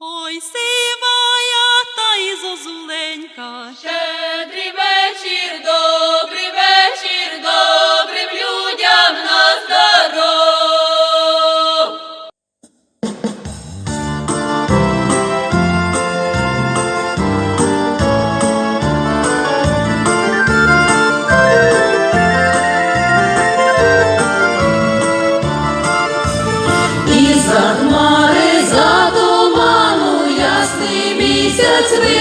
Ой, сивая та й зозуленька, to be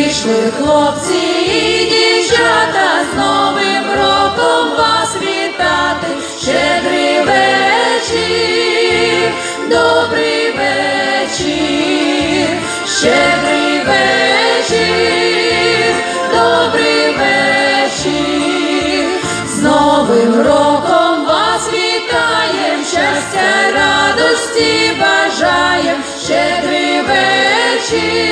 прийшли хлопці і дівчата з Новим роком вас вітати, щедрий вечір, добрий вечір, щедрий вечір, добрий вечір, з Новим роком вас вітаєм, щастя, радості бажаєм, щедрий вечір,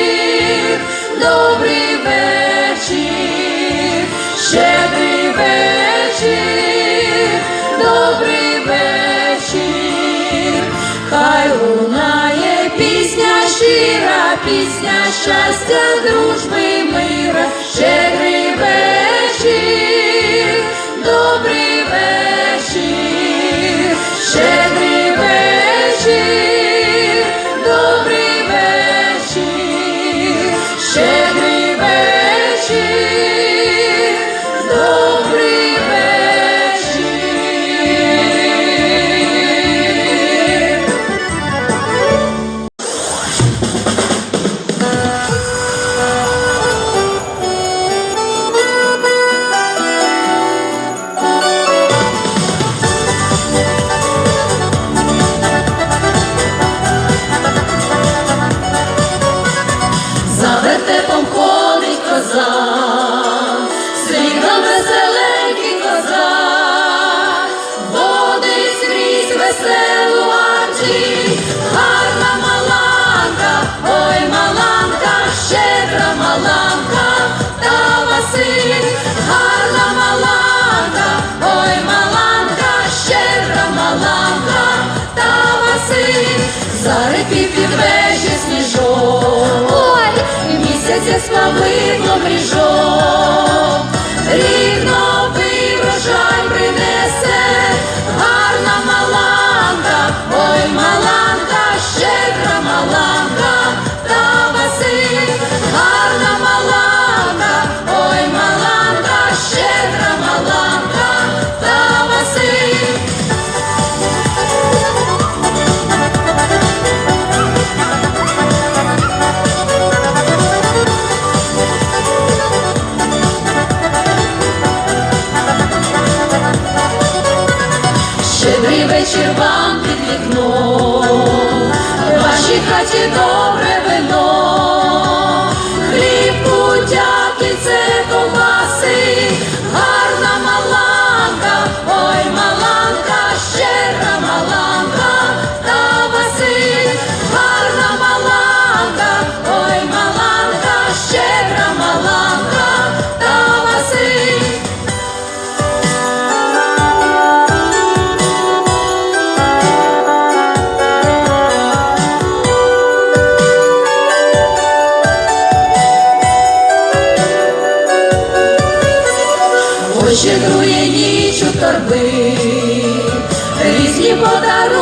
хай лунає пісня щира, пісня щастя, дружби, мира, щедрий вечір, добрий вечір, щедрий вечір, добрий вечір, веселу арчі, гарна маланка, ой маланка, щедра маланка, та Василь, гарна маланка, ой маланка, щедра маланка, та Василь, зарипів під сніжок. Ой, місяця сплавило мріжок, вечір вам під вікном, в вашій хаті добре вино, хліб, кутяк це Щедрує ніч у торби, різні подарунки.